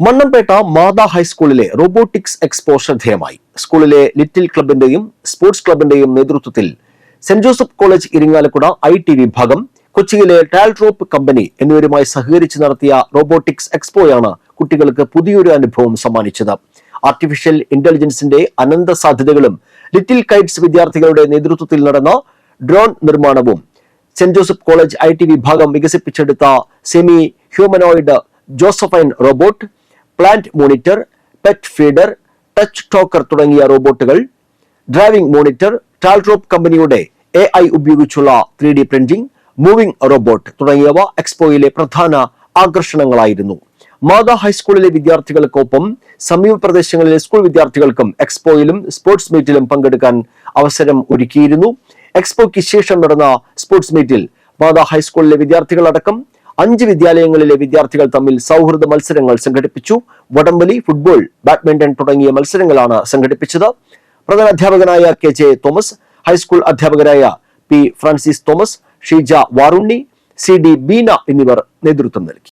മണ്ണമ്പേട്ട മാതാ ഹൈസ്കൂളിലെ robotics expo ശ്രദ്ധേയമായി സ്കൂളിലെ ലിറ്റിൽ ക്ലബിന്റെയും സ്പോർട്സ് ക്ലബിന്റെയും നേതൃത്വത്തിൽ saint Joseph college Irinjalakuda I T വിഭാഗം കൊച്ചിയിലെ ടാൽട്രോപ്പ് കമ്പനി എന്നിവരുമായി സഹകരിച്ച് നടത്തിയ റോബോട്ടിക്സ് എക്സ്പോയാണ് കുട്ടികൾക്ക് പുതിയൊരു അനുഭവം സമ്മാനിച്ചത്. ആർട്ടിഫിഷ്യൽ ഇന്റലിജൻസിന്റെ അനന്ത സാധ്യതകളും ലിറ്റിൽ കൈറ്റ്സ് വിദ്യാർത്ഥികളുടെ നേതൃത്വത്തിൽ നടന്ന ഡ്രോൺ നിർമ്മാണവും saint Joseph college I T വിഭാഗം വികസിപ്പിച്ചെടുത്ത semi humanoid Josephine robot plant monitor pet feeder touch talker തുടങ്ങിയ റോബോട്ടുകൾ ഡ്രൈവിംഗ് മോണിറ്റർ ടാൽട്രോപ്പ് കമ്പനിയുടെ എ ഐ ഉപയോഗിച്ചുള്ള three D printing moving robot തുടങ്ങിയവ എക്സ്പോയിലെ പ്രധാന ആകർഷണങ്ങളായിരുന്നു. മാതാ ഹൈസ്കൂളിലെ വിദ്യാർത്ഥികൾക്കൊപ്പം സമീപ പ്രദേശങ്ങളിലെ സ്കൂൾ വിദ്യാർത്ഥികൾക്കും എക്സ്പോയിലും സ്പോർട്സ് മീറ്റിലും പങ്കെടുക്കാൻ അവസരം ഒരുക്കിയിരുന്നു. എക്സ്പോയ്ക്ക് ശേഷം നടന്ന സ്പോർട്സ് മീറ്റിൽ മാതാ ഹൈസ്കൂളിലെ വിദ്യാർത്ഥികളടക്കം അഞ്ച് വിദ്യാലയങ്ങളിലെ വിദ്യാർത്ഥികൾ തമ്മിൽ സൗഹൃദ മത്സരങ്ങൾ സംഘടിപ്പിച്ചു. വടംവലി ഫുട്ബോൾ ബാഡ്മിന്റൺ തുടങ്ങിയ മത്സരങ്ങളാണ് സംഘടിപ്പിച്ചത്. പ്രധാന അധ്യാപകനായ K J Thomas high school അധ്യാപകരായ P Francis Thomas Sheeja Varunni C D Beena എന്നിവർ നേതൃത്വം നൽകി.